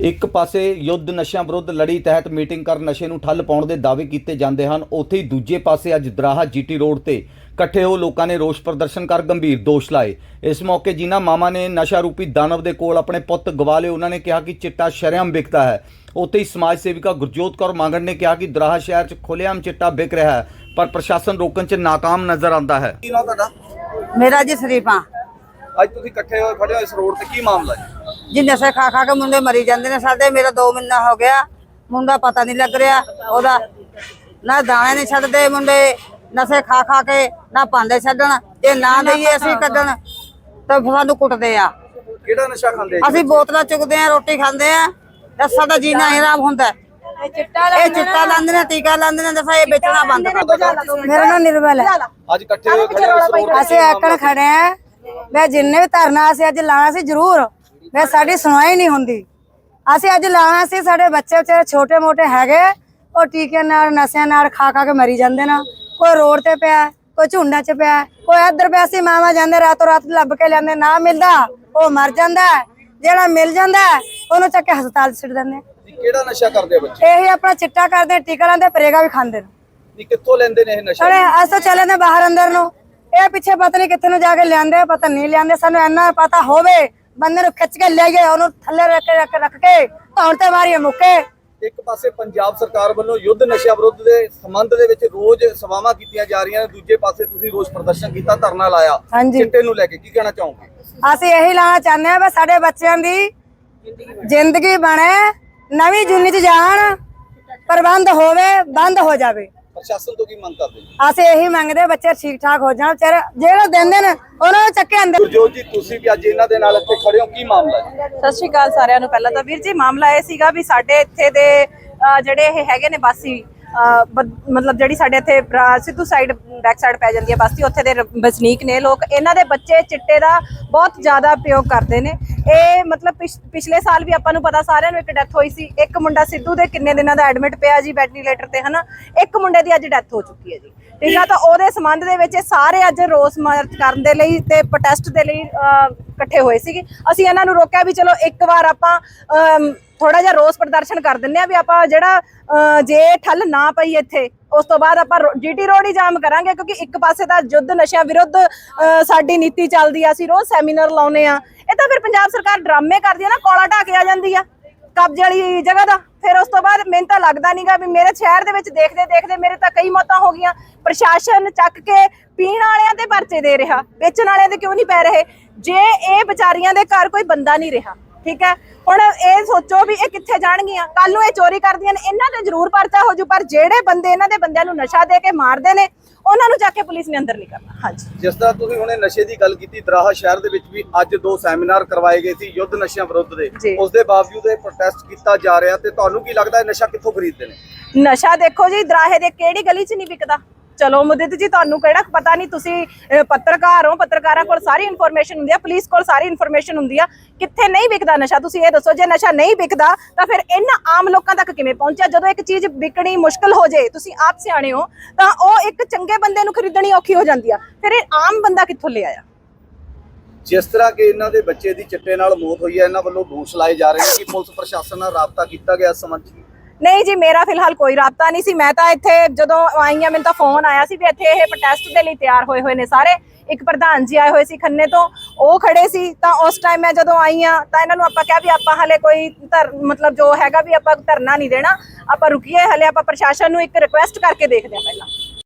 ਇੱਕ ਪਾਸੇ ਯੁੱਧ ਨਸ਼ਿਆਂ ਵਿਰੁੱਧ ਲੜੀ ਤਹਿਤ ਮੀਟਿੰਗ ਕਰ ਨਸ਼ੇ ਨੂੰ ਠੱਲ ਪਾਉਣ ਦੇ ਦਾਅਵੇ ਕੀਤੇ ਜਾਂਦੇ ਹਨ ਉੱਥੇ ਹੀ ਦੂਜੇ ਪਾਸੇ ਅੱਜ ਦਰਾਹਾ ਜੀਟੀ ਰੋਡ ਤੇ ਇਕੱਠੇ ਹੋ ਲੋਕਾਂ ਨੇ ਰੋਸ ਪ੍ਰਦਰਸ਼ਨ ਕਰ ਗੰਭੀਰ ਦੋਸ਼ ਲਾਏ। ਇਸ ਮੌਕੇ ਜਿਨ੍ਹਾਂ ਮਾਮਾ ਨੇ ਨਸ਼ਾ ਰੂਪੀ ਦਾਨਵ ਦੇ ਕੋਲ ਆਪਣੇ ਪੁੱਤ ਗਵਾ ਲਏ ਉਹਨਾਂ ਨੇ ਕਿਹਾ ਕਿ ਚਿੱਟਾ ਸ਼ਰੇਆਮ ਵਿਕਦਾ ਹੈ। ਉੱਥੇ ਹੀ ਸਮਾਜ ਸੇਵਿਕਾ ਗੁਰਜੋਤ ਕੌਰ ਮੰਗਣ ਨੇ ਕਿਹਾ ਕਿ ਦਰਾਹਾ ਸ਼ਹਿਰ 'ਚ ਖੁੱਲ੍ਹੇਆਮ ਚਿੱਟਾ ਵਿਕ ਰਿਹਾ ਹੈ ਪਰ ਪ੍ਰਸ਼ਾਸਨ ਰੋਕਣ 'ਚ ਨਾਕਾਮ ਨਜ਼ਰ ਆਉਂਦਾ ਹੈ। ਕੀ ਨਾਮ ਤੁਹਾਡਾ? ਮੇਰਾ ਜੀ ਸ਼ਰੀਫਾ। ਅੱਜ ਤੁਸੀਂ ਇਕੱਠੇ ਹੋਏ ਖੜੇ ਹੋ ਇਸ ਰੋਡ ਤੇ ਕੀ ਮਾਮਲਾ ਹੈ? ਜੀ ਨਸ਼ੇ ਖਾ ਖਾ ਕੇ ਮੁੰਡੇ ਮਰੀ ਜਾਂਦੇ ਨੇ ਸਾਡੇ ਮੇਰਾ 2 ਮਹੀਨਾ ਹੋ ਗਿਆ। ਮੁੰਡਾ ਪਤਾ ਨਹੀਂ ਲੱਗ ਰਿਹਾ ਉਹਦਾ। ਨਾ ਦਾਣੇ ਨਹੀਂ ਛੱਡਦੇ ਮੁੰਡੇ ਨਸ਼ੇ ਖਾ ਖਾ ਕੇ ਨਾ ਪਾਂਦੇ ਛੱਡਣ ਜੇ ਨਾ ਦਈਏ ਅਸੀਂ ਕੱਢਣ ਤਾਂ ਸਾਨੂੰ ਕੁੱਟਦੇ ਆ। ਕਿਹੜਾ ਨਸ਼ਾ ਖਾਂਦੇ? ਅਸੀਂ ਬੋਤਲਾਂ ਚੁਗਦੇ ਆ ਰੋਟੀ ਖਾਂਦੇ ਆ ਤਾਂ ਸਾਡਾ ਜੀਣਾ ਹਰਾਮ ਹੁੰਦਾ। ਇਹ ਚਿੱਟਾ ਲਾਉਂਦੇ ਨੇ ਟੀਕਾ ਲਾਉਂਦੇ ਨੇ ਦੱਸਾਂ ਇਹ ਵੇਚਣਾ ਬੰਦ ਕਰ ਮੇਰਾ ਨਾਮ ਨਿਰਮਲ ਹੈ। ਅੱਜ ਇਕੱਠੇ ਖੜੇ ਅਸੀਂ ਆਕਣ ਖੜੇ ਆ। ਮੈਂ ਜਿੰਨੇ ਵੀ ਧਰਨਾ ਸੀ ਅੱਜ ਲਾਣਾ ਸੀ ਜ਼ਰੂਰ। ਮੈਂ ਸਾਡੀ ਸੁਣਵਾਈ ਨਹੀਂ ਹੁੰਦੀ। ਅਸੀਂ ਅੱਜ ਲਾਣਾ ਸੀ ਸਾਡੇ ਬੱਚੇ ਵਿਚਾਰੇ ਛੋਟੇ ਮੋਟੇ ਹੈਗੇ ਉਹ ਟੀਕੇ ਨਾਲ ਨਸ਼ਿਆਂ ਨਾਲ ਖਾ ਖਾ ਕੇ ਮਰੀ ਜਾਂਦੇ ਨਾ। ਕੋਈ ਰੋਡ ਤੇ ਪਿਆ ਕੋਈ ਝੁੰਡਾਂ 'ਚ ਪਿਆ ਕੋਈ ਇੱਧਰ ਪਿਆ ਸੀ ਮਾਵਾ ਜਾਂਦੇ ਰਾਤੋਂ ਰਾਤ ਲੱਭ ਕੇ ਲਿਆਂਦੇ ਨਾ ਮਿਲਦਾ ਉਹ ਮਰ ਜਾਂਦਾ। ਜਿਹੜਾ ਮਿਲ ਜਾਂਦਾ ਉਹਨੂੰ ਚੱਕ ਕੇ ਹਸਪਤਾਲ 'ਚ ਸਿੱਟ ਦਿੰਦੇ ਕਿਹੜਾ ਨਸ਼ਾ ਕਰਦੇ ਆ ਬੱਚੇ? ਇਹੀ ਆਪਣਾ ਚਿੱਟਾ ਕਰਦੇ ਟੀਕਾ ਲਾਉਂਦੇ ਪਰੇਗਾ ਵੀ ਖਾਂਦੇ ਨੇ। ਜੀ ਕਿੱਥੋਂ ਲੈਂਦੇ ਨੇ ਇਹ ਨਸ਼ਾ? ਅਰੇ ਅਸਾਂ ਚੱਲੇ ਨੇ ਬਾਹਰ ਅੰਦਰ ਨੂੰ। ਇਹ ਪਿੱਛੇ ਪਤਾ ਨਹੀਂ ਕਿੱਥੇ ਨੂੰ ਜਾ ਕੇ ਲਿਆਂਦੇ ਪਤਾ ਨਹੀਂ ਲਿਆਂਦੇ ਸਾਨੂੰ ਇੰਨਾ ਪਤਾ ਹੋਵੇ ਬੰਦੇ ਨੂੰ ਖਿੱਚ ਕੇ ਲੈ ਗਏ ਉਹਨੂੰ ਥੱਲੇ ਰੱਖ ਕੇ ਰੱਖ ਰੱਖ ਕੇ ਧੌਣ ਤੇ ਮਾਰੀਏ ਮੁੱਕੇ। ਇੱਕ ਪਾਸੇ ਪੰਜਾਬ ਸਰਕਾਰ ਵੱਲੋਂ ਯੁੱਧ ਨਸ਼ਾ ਵਿਰੁੱਧ ਦੇ ਸੰਬੰਧ ਦੇ ਵਿੱਚ ਰੋਜ਼ ਸਭਾਵਾਂ ਕੀਤੀਆਂ ਜਾ ਰਹੀਆਂ ਨੇ ਦੂਜੇ ਪਾਸੇ ਤੁਸੀਂ ਰੋਸ ਪ੍ਰਦਰਸ਼ਨ ਕੀਤਾ ਧਰਨਾ ਲਾਇਆ। ਹਾਂਜੀ। ਚਿੱਟੇ ਨੂੰ ਲੈ ਕੇ ਕੀ ਕਹਿਣਾ ਚਾਹੋਗੇ? ਅਸੀਂ ਇਹੀ ਲਾਣਾ ਚਾਹੁੰਦੇ ਆ ਵੀ ਸਾਡੇ ਬੱਚਿਆਂ ਦੀ ਜ਼ਿੰਦਗੀ ਬਣੇ ਨਵੀਂ ਜੁਨੀ ਚ ਜਾਣ ਪ੍ਰਬੰਧ ਹੋਵੇ ਬੰਦ ਹੋ ਜਾਵੇ। ਪ੍ਰਸ਼ਾਸਨ ਤੋਂ ਕੀ ਮੰਗ ਕਰਦੇ ਜੀ? ਅਸੀਂ ਇਹੀ ਮੰਗਦੇ ਬੱਚੇ ਠੀਕ ਠਾਕ ਹੋ ਜਾਣ ਵਿਚਾਰੇ ਜਿਹੜੇ ਦਿੰਦੇ ਨੇ ਉਹਨਾਂ ਨੂੰ ਚੱਕੇ ਅੰਦਰ। ਗੁਰਜੋਤ ਜੀ ਤੁਸੀਂ ਵੀ ਅੱਜ ਇਹਨਾਂ ਦੇ ਨਾਲ ਇੱਥੇ ਖੜੇ ਹੋ ਕੀ ਮਾਮਲਾ ਹੈ ਸਤਿ ਸ਼੍ਰੀ ਅਕਾਲ ਸਾਰਿਆਂ ਨੂੰ। ਪਹਿਲਾਂ ਤਾਂ ਵੀਰ ਜੀ ਮਾਮਲਾ ਇਹ ਸੀਗਾ ਵੀ ਸਾਡੇ ਇੱਥੇ ਦੇ ਜਿਹੜੇ ਇਹ ਹੈਗੇ ਨੇ ਬਾਸੀ ਮਤਲਬ ਜਿਹੜੀ ਸਾਡੇ ਇੱਥੇ ਸਿੱਧੂ ਸਾਈਡ ਬੈਕ ਸਾਈਡ ਪੈ ਜਾਂਦੀ ਹੈ ਬਸਤੀ ਉੱਥੇ ਦੇ ਵਸਨੀਕ ਨੇ ਲੋਕ। ਇਹਨਾਂ ਦੇ ਬੱਚੇ ਚਿੱਟੇ ਦਾ ਬਹੁਤ ਜ਼ਿਆਦਾ ਉਪਯੋਗ ਕਰਦੇ ਨੇ। ਇਹ ਮਤਲਬ ਪਿਛ- ਪਿਛਲੇ ਸਾਲ ਵੀ ਆਪਾਂ ਨੂੰ ਪਤਾ ਸਾਰਿਆਂ ਨੂੰ ਇੱਕ ਡੈਥ ਹੋਈ ਸੀ। ਇੱਕ ਮੁੰਡਾ ਸਿੱਧੂ ਦੇ ਕਿੰਨੇ ਦਿਨਾਂ ਦਾ ਐਡਮਿਟ ਪਿਆ ਜੀ ਵੈਂਟੀਲੇਟਰ ਤੇ, ਹਨਾ? ਇੱਕ ਮੁੰਡੇ ਦੀ ਅੱਜ ਡੈਥ ਹੋ ਚੁੱਕੀ ਹੈ ਜੀ। ਠੀਕ ਆ ਤਾਂ ਉਹਦੇ ਸੰਬੰਧ ਦੇ ਵਿੱਚ ਇਹ ਸਾਰੇ ਅੱਜ ਰੋਸ ਮਾਰਚ ਕਰਨ ਦੇ ਲਈ ਤੇ ਪ੍ਰੋਟੈਸਟ ਦੇ ਲਈ ਇਕੱਠੇ ਹੋਏ ਸੀਗੇ। ਅਸੀਂ ਇਹਨਾਂ ਨੂੰ ਰੋਕਿਆ ਵੀ ਚਲੋ ਇੱਕ ਵਾਰ ਆਪਾਂ ਥੋੜਾ ਜਿਹਾ ਰੋਸ ਪ੍ਰਦਰਸ਼ਨ ਕਰ ਦਿੰਨੇ ਆ ਵੀ ਆਪਾਂ ਜਿਹੜਾ ਅਹ, ਜੇ ਠੱਲ ਨਾ ਪਈ ਇੱਥੇ ਉਸ ਤੋਂ ਬਾਅਦ ਆਪਾਂ ਜੀਟੀ ਰੋਡ ਹੀ ਜਾਮ ਕਰਾਂਗੇ ਕਿਉਂਕਿ ਇੱਕ ਪਾਸੇ ਤਾਂ ਯੁੱਧ ਨਸ਼ਿਆਂ ਵਿਰੁੱਧ ਅਹ, ਸਾਡੀ ਨੀਤੀ ਚੱਲਦੀ ਆ ਅਸੀਂ ਰੋਜ਼ ਸੈਮੀਨਾਰ ਲਾਉਨੇ ਆ। ਇਹ ਤਾਂ ਫਿਰ ਪੰਜਾਬ ਸਰਕਾਰ ਡਰਾਮੇ ਕਰਦੀ ਆ ਨਾ ਕੋਲਾ ਢਾ ਕੇ ਆ ਜਾਂਦੀ ਆ ਕਬਜ਼ੇ ਵਾਲੀ ਜਗ੍ਹਾ ਦਾ। ਫਿਰ ਉਸ ਤੋਂ ਬਾਅਦ ਮੈਨੂੰ ਤਾਂ ਲੱਗਦਾ ਨਹੀਂਗਾ ਵੀ ਮੇਰੇ ਸ਼ਹਿਰ ਦੇ ਵਿੱਚ ਦੇਖਦੇ ਦੇਖਦੇ ਮੇਰੇ ਤਾਂ ਕਈ ਮੌਤਾਂ ਹੋ ਗਈਆਂ। ਪ੍ਰਸ਼ਾਸਨ ਚੱਕ ਕੇ ਪੀਣ ਵਾਲਿਆਂ ਦੇ ਪਰਚੇ ਦੇ ਰਿਹਾ ਵੇਚਣ ਵਾਲਿਆਂ ਦੇ ਕਿਉਂ ਨਹੀਂ ਪੈ ਰਹੇ? ਜੇ ਇਹ ਵਿਚਾਰੀਆਂ ਦੇ ਘਰ ਕੋਈ ਬੰਦਾ ਨਹੀਂ ਰਿਹਾ ਠੀਕ ਹੈ? ਹੁਣ ਇਹ ਸੋਚੋ ਵੀ ਇਹ ਕਿੱਥੇ ਜਾਣਗੀਆਂ? ਕੱਲ ਨੂੰ ਇਹ ਚੋਰੀ ਕਰਦੀਆਂ ਨੇ ਇਹਨਾਂ ਤੇ ਜ਼ਰੂਰ ਪਰਚਾ ਹੋ ਜੂ ਪਰ ਜਿਹੜੇ ਬੰਦੇ ਇਹਨਾਂ ਦੇ ਬੰਦਿਆਂ ਨੂੰ ਨਸ਼ਾ ਦੇ ਕੇ ਮਾਰਦੇ ਨੇ ਉਹਨਾਂ ਨੂੰ ਜਾ ਕੇ ਪੁਲਿਸ ਨੇ ਅੰਦਰ ਨਹੀਂ ਕਰਨਾ। ਹਾਂਜੀ। ਜਿਸ ਤਰ੍ਹਾਂ ਤੁਸੀਂ ਹੁਣੇ ਨਸ਼ੇ ਦੀ ਗੱਲ ਕੀਤੀ ਦਰਾਹਾ ਸ਼ਹਿਰ ਦੇ ਵਿੱਚ ਵੀ ਅੱਜ ਦੋ ਸੈਮੀਨਾਰ ਕਰਵਾਏ ਗਏ ਸੀ ਯੁੱਧ ਨਸ਼ਿਆਂ ਵਿਰੁੱਧ ਦੇ। ਜੀ। ਉਸ ਦੇ ਬਾਵਜੂਦ ਇਹ ਪ੍ਰੋਟੈਸਟ ਕੀਤਾ ਜਾ ਰਿਹਾ ਤੇ ਤੁਹਾਨੂੰ ਕੀ ਲੱਗਦਾ ਇਹ ਨਸ਼ਾ ਕਿੱਥੋਂ ਖਰੀਦਦੇ ਨੇ? ਨਸ਼ਾ ਦੇਖੋ ਜੀ ਦਰਾਹੇ ਦੇ ਕਿਹੜੀ ਗਲੀ 'ਚ ਨਹੀਂ ਵਿਕਦਾ? ਚਲੋ ਮੁਦਿਤ ਜੀ, ਤੁਹਾਨੂੰ ਕਿਹੜਾ ਪਤਾ ਨਹੀਂ, ਤੁਸੀਂ ਪੱਤਰਕਾਰ ਹੋ, ਪੱਤਰਕਾਰਾਂ ਕੋਲ ਸਾਰੀ ਇਨਫੋਰਮੇਸ਼ਨ ਹੁੰਦੀ ਆ ਪੁਲਿਸ ਕੋਲ ਸਾਰੀ ਇਨਫੋਰਮੇਸ਼ਨ ਹੁੰਦੀ ਆ। ਕਿੱਥੇ ਨਹੀਂ ਵਿਕਦਾ ਨਸ਼ਾ, ਤੁਸੀਂ ਇਹ ਦੱਸੋ, ਜੇ ਨਸ਼ਾ ਨਹੀਂ ਵਿਕਦਾ, ਤਾਂ ਫਿਰ ਇਹਨਾਂ ਆਮ ਲੋਕਾਂ ਤੱਕ ਕਿਵੇਂ ਪਹੁੰਚਿਆ? ਜਦੋਂ ਇੱਕ ਚੀਜ਼ ਵਿਕਣੀ ਮੁਸ਼ਕਲ ਹੋ ਜੇ, ਤੁਸੀਂ ਆਪ ਸਿਆਣੇ ਹੋ, ਤਾਂ ਉਹ ਇੱਕ ਚੰਗੇ ਬੰਦੇ ਨੂੰ ਖਰੀਦਣੀ ਔਖੀ ਹੋ ਜਾਂਦੀ ਆ। ਫਿਰ ਇਹ ਆਮ ਬੰਦਾ ਕਿੱਥੋਂ ਲੈ ਆਇਆ? ਜਿਸ ਤਰ੍ਹਾਂ ਕਿ ਇਹਨਾਂ ਦੇ ਬੱਚੇ ਦੀ ਚਿੱਟੇ ਨਾਲ ਮੌਤ ਹੋਈ ਹੈ, ਇਹਨਾਂ ਵੱਲੋਂ ਦੋਸ਼ ਲਾਏ ਜਾ ਰਹੇ ਨੇ ਕਿ ਪੁਲਿਸ ਪ੍ਰਸ਼ਾਸਨ ਨਾਲ ਰਾਬਤਾ ਕੀਤਾ ਗਿਆ ਇਸ ਨਹੀਂ ਜੀ, ਮੇਰਾ ਫਿਲਹਾਲ ਕੋਈ ਰਾਬਤਾ ਨਹੀਂ ਸੀ। ਮੈਂ ਤਾਂ ਇੱਥੇ ਜਦੋਂ ਆਈ ਹਾਂ ਮੈਨੂੰ ਤਾਂ ਫੋਨ ਆਇਆ ਸੀ ਵੀ ਇੱਥੇ ਇਹ ਪ੍ਰੋਟੈਸਟ ਦੇ ਲਈ ਤਿਆਰ ਹੋਏ ਹੋਏ ਨੇ ਸਾਰੇ। ਇੱਕ ਪ੍ਰਧਾਨ ਜੀ ਆਏ ਹੋਏ ਸੀ ਖੰਨੇ ਤੋਂ। ਉਹ ਖੜੇ ਸੀ। ਤਾਂ ਉਸ ਟਾਈਮ ਮੈਂ ਜਦੋਂ ਆਈ ਹਾਂ ਤਾਂ ਇਹਨਾਂ ਨੂੰ ਆਪਾਂ ਕਿਹਾ ਵੀ ਆਪਾਂ ਹਲੇ ਕੋਈ ਧਰ, ਮਤਲਬ ਜੋ ਹੈਗਾ ਵੀ ਆਪਾਂ ਧਰਨਾ ਨਹੀਂ ਦੇਣਾ। ਆਪਾਂ ਰੁਕੀਏ, ਹਲੇ ਆਪਾਂ ਪ੍ਰਸ਼ਾਸਨ ਨੂੰ ਇੱਕ ਰਿਕੁਐਸਟ ਕਰਕੇ ਦੇਖਦੇ ਹਾਂ ਪਹਿਲਾਂ।